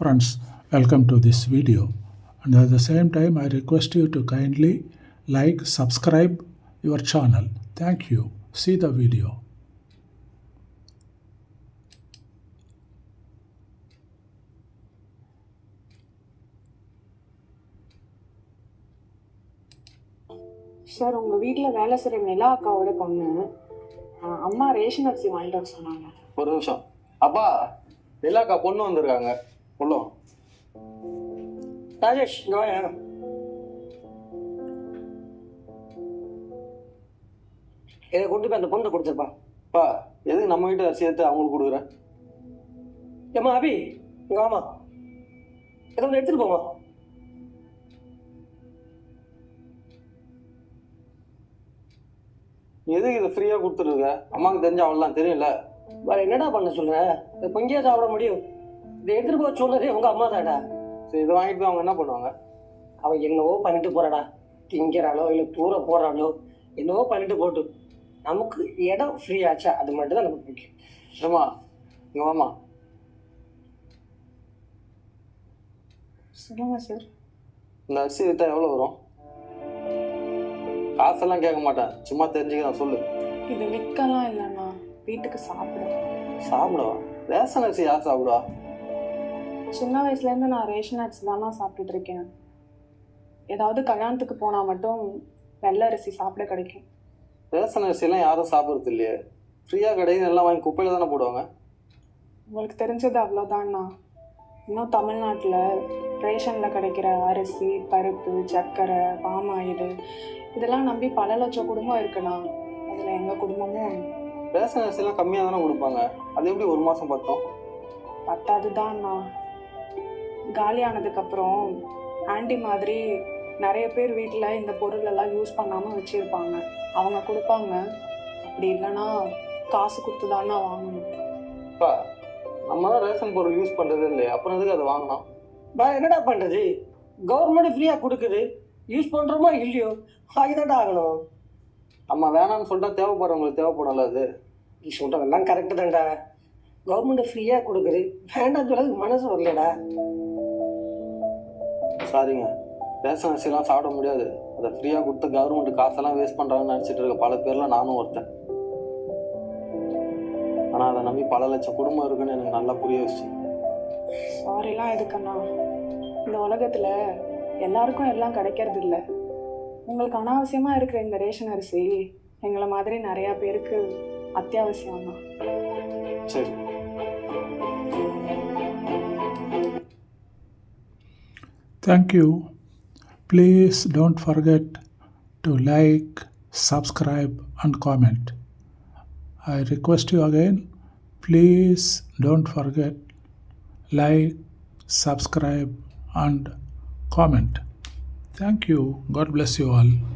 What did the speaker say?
Friends, welcome to this video. And at the same time, I request you to kindly like, subscribe your channel. Thank you. See the video. Sir உங்கள் வீட்டில் வேலை செய்கிற நிலா அக்காவோட பொண்ணு அம்மா ration அரிசி வாங்கிட்டு வர சொன்னாங்க ஒரு நிமிஷம் அப்பா நிலாக்கா பொண்ணு வந்திருக்காங்க உள்ளோம் ராஜேஷ் இங்க இதை கொண்டு போய் அந்த பொண்ணை கொடுத்துருப்பா. அப்பா எதுக்கு நம்ம வீட்டு அரிசி எடுத்து அவங்களுக்கு கொடுக்குற? ஏம்மா அபி இங்க வாமா இதை கொஞ்சம் எடுத்துட்டு போமா நீ எதுக்கு இதை ஃப்ரீயாக கொடுத்துருக்க அம்மாவுக்கு தெரிஞ்ச அவள்லாம் தெரியும்ல. வேற என்னடா பண்ண சொல்ற? இதை பொங்கியா சாப்பிட முடியும்? எடுத்துட்டு போக சொன்னதே உங்க அம்மா தாடா சரி இதை வாங்கிட்டு போய் அவங்க என்ன பண்ணுவாங்க? அவ என்னவோ பண்ணிட்டு போறாடா. திங்கிறாளோ இல்லை தூர போறாளோ என்னவோ பண்ணிட்டு போட்டு. நமக்கு இடம் ஃப்ரீ ஆச்சா? அது மட்டும் தான் நமக்கு முக்கியம். ஏம்மா இங்கே வாமா சொல்லுங்க சார் இந்த அரிசி விற்றா எவ்வளோ வரும்? காசெல்லாம் கேட்க மாட்டேன். சும்மா தெரிஞ்சுக்கிறேன் சொல்லு. இது விற்கலாம் இல்லைண்ணா. வீட்டுக்கு சாப்பிட. சாப்பிடுவா? ரேஷன் அரிசி யார் சாப்பிடுவா? சின்ன வயசுலேருந்து நான் ரேஷன் அரிசி தானா சாப்பிட்டுட்டு இருக்கேன். ஏதாவது கல்யாணத்துக்கு போனால் மட்டும் வெள்ளை அரிசி சாப்பிட கிடைக்கும். ரேஷன் அரிசிலாம் யாரும் சாப்பிட்றது இல்லையே. ஃப்ரீயாக கிடையாது எல்லாம் வாங்கி குப்பையில் தானே போடுவாங்க? உங்களுக்கு தெரிஞ்சது அவ்வளோதான்ண்ணா இன்னும் தமிழ்நாட்டில் ரேஷனில் கிடைக்கிற அரிசி பருப்பு சர்க்கரை பாம் ஆயில் இதெல்லாம் நம்பி பல லட்சம் குடும்பம் இருக்குண்ணா. அதில் எங்கள் குடும்பமும். ரேஷன் அரிசிலாம் கம்மியாக தானே கொடுப்பாங்க. அது எப்படி ஒரு மாதம் பத்தோம்? பத்தாது தான்ண்ணா காலி ஆனதுக்கப்புறம் ஆன்டி மாதிரி நிறைய பேர் வீட்டில் இந்த பொருள் எல்லாம் யூஸ் பண்ணாமல் வச்சுருப்பாங்க. அவங்க கொடுப்பாங்க. அப்படி இல்லைன்னா காசு கொடுத்து தானே வாங்கணும். அப்பா நம்ம தான் ரேஷன் பொருள் யூஸ் பண்ணுறதே இல்லையே? அப்புறம் எதுக்கு அதை வாங்கினோம் வேற என்னடா பண்றது? கவர்மெண்ட் ஃப்ரீயா கொடுக்குது. யூஸ் பண்றோமோ இல்லையோ? ஆகிதான்டா ஆகணும். நம்ம வேணாம்னு சொல்லிட்டா தேவைப்படுறவங்களுக்கு தேவைப்படும்ல அது? நீ சொல்றதெல்லாம் கரெக்டு தான்டா. கவர்மெண்ட் ஃப்ரீயா கொடுக்குது. வேண்டாம் சொல்றது மனசு வரலடா. சாரிங்க ரேஷன் அரிசிலாம் சாப்பிட முடியாது. அதை ஃப்ரீயாக கொடுத்து கவர்மெண்ட் காசெல்லாம் வேஸ்ட் பண்ணுறாங்கன்னு நினச்சிட்டு இருக்க பல பேரில் நானும் ஒருத்தன். ஆனால் அதை நம்பி பல லட்சம் குடும்பம் இருக்குன்னு எனக்கு நல்லா புரிய வச்சு சாரிலாம் எதுக்குண்ணா இந்த உலகத்தில் எல்லாருக்கும் எல்லாம் கிடைக்கிறது இல்லை. உங்களுக்கு அனாவசியமாக இருக்கிற இந்த ரேஷன் அரிசி எங்களை மாதிரி நிறையா பேருக்கு அத்தியாவசியம் தான் சரி. Thank you. Please don't forget to like, subscribe, and comment. I request you again, please don't forget like, subscribe, and comment. Thank you. God bless you all.